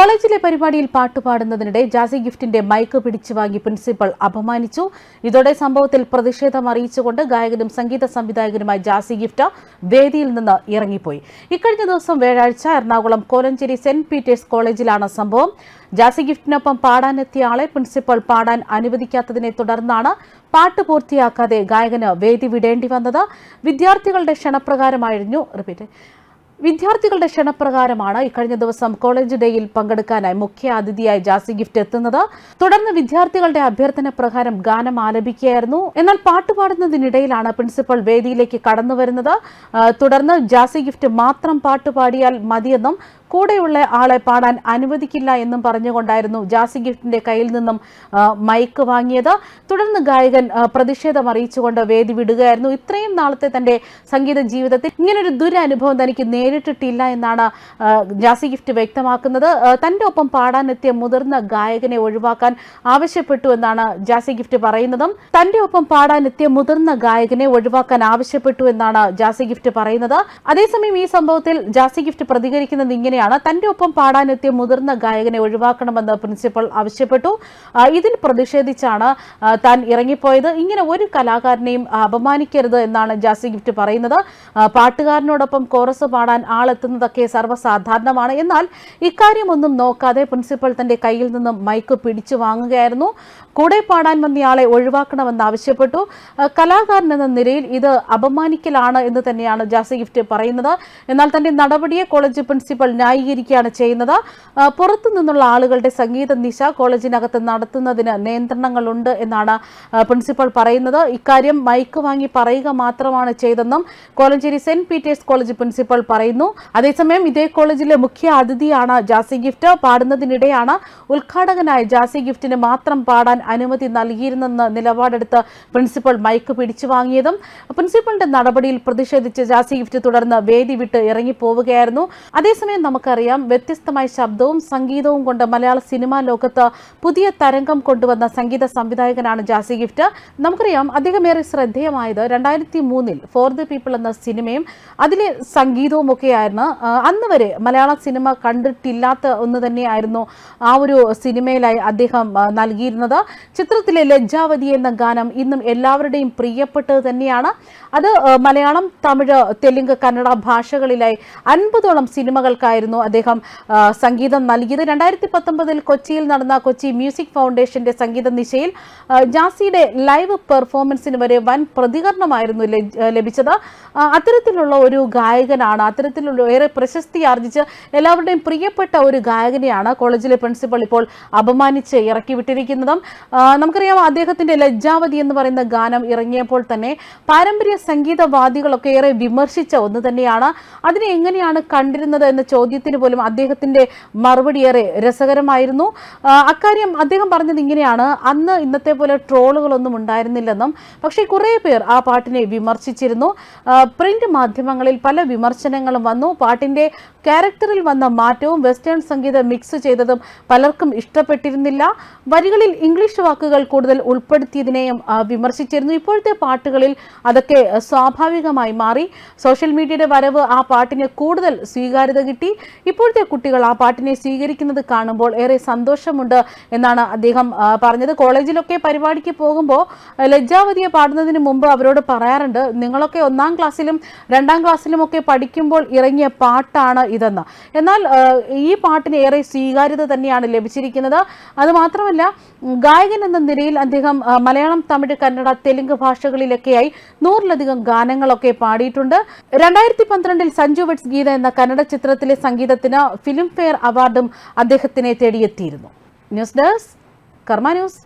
കോളേജിലെ പരിപാടിയിൽ പാട്ടുപാടുന്നതിനിടെ ജാസി ഗിഫ്റ്റിന്റെ മൈക്ക് പിടിച്ചു വാങ്ങി പ്രിൻസിപ്പൽ അപമാനിച്ചു. ഇതോടെ സംഭവത്തിൽ പ്രതിഷേധം അറിയിച്ചുകൊണ്ട് ഗായകനും സംഗീത സംവിധായകനുമായ ജാസി ഗിഫ്റ്റ് വേദിയിൽ നിന്ന് ഇറങ്ങിപ്പോയി. ഇക്കഴിഞ്ഞ ദിവസം വ്യാഴാഴ്ച എറണാകുളം കോലഞ്ചേരി സെന്റ് പീറ്റേഴ്സ് കോളേജിലാണ് സംഭവം. ജാസി ഗിഫ്റ്റിനൊപ്പം പാടാനെത്തിയ ആളെ പ്രിൻസിപ്പൽ പാടാൻ അനുവദിക്കാത്തതിനെ തുടർന്നാണ് പാട്ട് പൂർത്തിയാക്കാതെ ഗായകന് വേദി വിടേണ്ടി വന്നത്. വിദ്യാർത്ഥികളുടെ ക്ഷണപ്രകാരമായിരുന്നു റിപ്പീറ്റ്. വിദ്യാർത്ഥികളുടെ ക്ഷണപ്രകാരമാണ് ഇക്കഴിഞ്ഞ ദിവസം കോളേജ് ഡേയിൽ പങ്കെടുക്കാനായി മുഖ്യ അതിഥിയായി ജാസി ഗിഫ്റ്റ് എത്തുന്നത്. തുടർന്ന് വിദ്യാർത്ഥികളുടെ അഭ്യർത്ഥന പ്രകാരം ഗാനം ആലപിക്കുകയായിരുന്നു. എന്നാൽ പാട്ടുപാടുന്നതിനിടയിലാണ് പ്രിൻസിപ്പൽ വേദിയിലേക്ക് കടന്നു വരുന്നത്. തുടർന്ന് ജാസി ഗിഫ്റ്റ് മാത്രം പാട്ട് പാടിയാൽ മതിയെന്നും കൂടെയുള്ള ആളെ പാടാൻ അനുവദിക്കില്ല എന്നും പറഞ്ഞുകൊണ്ടായിരുന്നു ജാസി ഗിഫ്റ്റിന്റെ കയ്യിൽ നിന്നും മൈക്ക് വാങ്ങിയത്. തുടർന്ന് ഗായകൻ പ്രതിഷേധം അറിയിച്ചുകൊണ്ട് വേദി വിടുകയായിരുന്നു. ഇത്രയും നാളത്തെ തന്റെ സംഗീത ജീവിതത്തിൽ ഇങ്ങനൊരു ദുരനുഭവം തനിക്ക് നേരിട്ടിട്ടില്ല എന്നാണ് ജാസി ഗിഫ്റ്റ് വ്യക്തമാക്കുന്നത്. തന്റെ ഒപ്പം പാടാനെത്തിയ മുതിർന്ന ഗായകനെ ഒഴിവാക്കാൻ ആവശ്യപ്പെട്ടു എന്നാണ് ജാസി ഗിഫ്റ്റ് പറയുന്നതും. തന്റെ ഒപ്പം പാടാനെത്തിയ മുതിർന്ന ഗായകനെ ഒഴിവാക്കാൻ ആവശ്യപ്പെട്ടു എന്നാണ് ജാസി ഗിഫ്റ്റ് പറയുന്നത്. അതേസമയം ഈ സംഭവത്തിൽ ജാസി ഗിഫ്റ്റ് പ്രതികരിക്കുന്നത് ഇങ്ങനെയാണ്. തന്റെ ഒപ്പം പാടാനെത്തിയ മുതിർന്ന ഗായകനെ ഒഴിവാക്കണമെന്ന് പ്രിൻസിപ്പൽ ആവശ്യപ്പെട്ടു. ഇതിൽ പ്രതിഷേധിച്ചാണ് താൻ ഇറങ്ങിപ്പോയത്. ഇങ്ങനെ ഒരു കലാകാരനെയും അപമാനിക്കരുത് എന്നാണ് ജാസി ഗിഫ്റ്റ് പറയുന്നത്. പാട്ടുകാരനോടൊപ്പം കോറസ് പാടാൻ ആളെത്തുന്നതൊക്കെ സർവസാധാരണമാണ്. എന്നാൽ ഇക്കാര്യമൊന്നും നോക്കാതെ പ്രിൻസിപ്പൽ തന്റെ കയ്യിൽ നിന്നും മൈക്ക് പിടിച്ചു വാങ്ങുകയായിരുന്നു. കൂടെ പാടാൻ വന്നയാളെ ഒഴിവാക്കണമെന്ന് ആവശ്യപ്പെട്ടു. കലാകാരൻ എന്ന നിലയിൽ ഇത് അപമാനിക്കലാണ് എന്ന് തന്നെയാണ് ജാസി ഗിഫ്റ്റ് പറയുന്നത്. എന്നാൽ തന്റെ നടപടിയെ കോളേജ് പ്രിൻസിപ്പൽ ന്യായീകരിക്കുകയാണ് ചെയ്യുന്നത്. പുറത്തു നിന്നുള്ള ആളുകളുടെ സംഗീത നിശ കോളേജിനകത്ത് നടത്തുന്നതിന് നിയന്ത്രണങ്ങളുണ്ട് എന്നാണ് പ്രിൻസിപ്പൽ പറയുന്നത്. ഇക്കാര്യം മൈക്ക് വാങ്ങി പറയുക മാത്രമാണ് ചെയ്തെന്നും Kolenchery saint Peter's college principal പറയുന്നു. അതേസമയം ഇതേ കോളേജിലെ മുഖ്യ അതിഥിയാണ് ജാസി ഗിഫ്റ്റ്. പാടുന്നതിനിടെയാണ് ഉദ്ഘാടകനായ ജാസി ഗിഫ്റ്റിന് മാത്രം പാടാൻ അനുമതി നൽകിയിരുന്നെന്ന് നിലപാടെടുത്ത് പ്രിൻസിപ്പൽ മൈക്ക് പിടിച്ചു വാങ്ങിയതും പ്രിൻസിപ്പളിന്റെ നടപടിയിൽ പ്രതിഷേധിച്ച് ജാസി ഗിഫ്റ്റ് തുടർന്ന് വേദി വിട്ട് ഇറങ്ങിപ്പോവുകയായിരുന്നു. അതേസമയം നമുക്കറിയാം വ്യത്യസ്തമായ ശബ്ദവും സംഗീതവും കൊണ്ട് മലയാള സിനിമാ ലോകത്ത് പുതിയ തരംഗം കൊണ്ടുവന്ന സംഗീത സംവിധായകനാണ് ജാസി ഗിഫ്റ്റ്. നമുക്കറിയാം അധികമേറെ ശ്രദ്ധേയമായത് രണ്ടായിരത്തി മൂന്നിൽ ഫോർ ദ പീപ്പിൾ എന്ന സിനിമയും അതിലെ സംഗീതവും ഒക്കെയായിരുന്നു ആ, അന്ന് വരെ മലയാള സിനിമ കണ്ടിട്ടില്ലാത്ത ഒന്ന് തന്നെയായിരുന്നു ആ ഒരു സിനിമയിലായി അദ്ദേഹം നൽകിയിരുന്നത്. ചിത്രത്തിലെ ലജ്ജാവതി എന്ന ഗാനം ഇന്നും എല്ലാവരുടെയും പ്രിയപ്പെട്ടത് തന്നെയാണ്. അത് മലയാളം തമിഴ് തെലുങ്ക് കന്നഡ ഭാഷകളിലായി അൻപതോളം സിനിമകൾക്കായിരുന്നു അദ്ദേഹം സംഗീതം നൽകിയത്. രണ്ടായിരത്തി പത്തൊമ്പതിൽ കൊച്ചിയിൽ നടന്ന കൊച്ചി മ്യൂസിക് ഫൗണ്ടേഷന്റെ സംഗീത നിശയിൽ ജാസിയുടെ ലൈവ് പെർഫോമൻസിന് വരെ വൻ പ്രതികരണമായിരുന്നു ലഭിച്ചത്. അത്തരത്തിലുള്ള ഒരു ഗായകനാണ് അത്തരത്തിലുള്ള ഏറെ പ്രശസ്തി ആർജിച്ച് എല്ലാവരുടെയും പ്രിയപ്പെട്ട ഒരു ഗായകനെയാണ് കോളേജിലെ പ്രിൻസിപ്പൾ ഇപ്പോൾ അപമാനിച്ച് ഇറക്കി വിട്ടിരിക്കുന്നതും. നമുക്കറിയാം അദ്ദേഹത്തിന്റെ ലജ്ജാവതി എന്ന് പറയുന്ന ഗാനം ഇറങ്ങിയപ്പോൾ തന്നെ പാരമ്പര്യ സംഗീതവാദികളൊക്കെ ഏറെ വിമർശിച്ച ഒന്ന് തന്നെയാണ്. അതിനെ എങ്ങനെയാണ് കണ്ടിരുന്നത് എന്ന ചോദ്യത്തിന് പോലും അദ്ദേഹത്തിന്റെ മറുപടി ഏറെ രസകരമായിരുന്നു. അക്കാര്യം അദ്ദേഹം പറഞ്ഞത് ഇങ്ങനെയാണ്. അന്ന് ഇന്നത്തെ പോലെ ട്രോളുകളൊന്നും ഉണ്ടായിരുന്നില്ലെന്നും പക്ഷേ കുറേ പേർ ആ പാട്ടിനെ വിമർശിച്ചിരുന്നു. പ്രിന്റ് മാധ്യമങ്ങളിൽ പല വിമർശനങ്ങളും വന്നു. പാട്ടിന്റെ ക്യാരക്ടറിൽ വന്ന മാറ്റവും വെസ്റ്റേൺ സംഗീതം മിക്സ് ചെയ്തതും പലർക്കും ഇഷ്ടപ്പെട്ടിരുന്നില്ല. വരികളിൽ ഇംഗ്ലീഷ് വാക്കുകൾ കൂടുതൽ ഉൾപ്പെടുത്തിയതിനെയും വിമർശിച്ചിരുന്നു. ഇപ്പോഴത്തെ പാട്ടുകളിൽ അതൊക്കെ സ്വാഭാവികമായി മാറി. സോഷ്യൽ മീഡിയയുടെ വരവ് ആ പാട്ടിന് കൂടുതൽ സ്വീകാര്യത കിട്ടി. ഇപ്പോഴത്തെ കുട്ടികൾ ആ പാട്ടിനെ സ്വീകരിക്കുന്നത് കാണുമ്പോൾ ഏറെ സന്തോഷമുണ്ട് എന്നാണ് അദ്ദേഹം പറഞ്ഞത്. കോളേജിലൊക്കെ പരിപാടിക്ക് പോകുമ്പോൾ ലജ്ജാവതിയെ പാടുന്നതിന് മുമ്പ് അവരോട് പറയാറുണ്ട് നിങ്ങളൊക്കെ ഒന്നാം ക്ലാസ്സിലും രണ്ടാം ക്ലാസ്സിലും ഒക്കെ പഠിക്കുമ്പോൾ ഇറങ്ങിയ പാട്ടാണ് ഇതെന്ന്. എന്നാൽ ഈ പാട്ടിന് ഏറെ സ്വീകാര്യത തന്നെയാണ് ലഭിച്ചിരിക്കുന്നത്. അതുമാത്രമല്ല ഗായകൻ എന്ന നിലയിൽ അദ്ദേഹം മലയാളം തമിഴ് കന്നഡ തെലുങ്ക് ഭാഷകളിലൊക്കെയായി നൂറിലധികം ഗാനങ്ങളൊക്കെ പാടിയിട്ടുണ്ട്. രണ്ടായിരത്തി പന്ത്രണ്ടിൽ സഞ്ജു വെട്സ് ഗീത എന്ന കന്നഡ ചിത്രത്തിലെ സംഗീതത്തിന് ഫിലിം ഫെയർ അവാർഡും അദ്ദേഹത്തിനെ തേടിയെത്തിയിരുന്നു. News desk Karma news.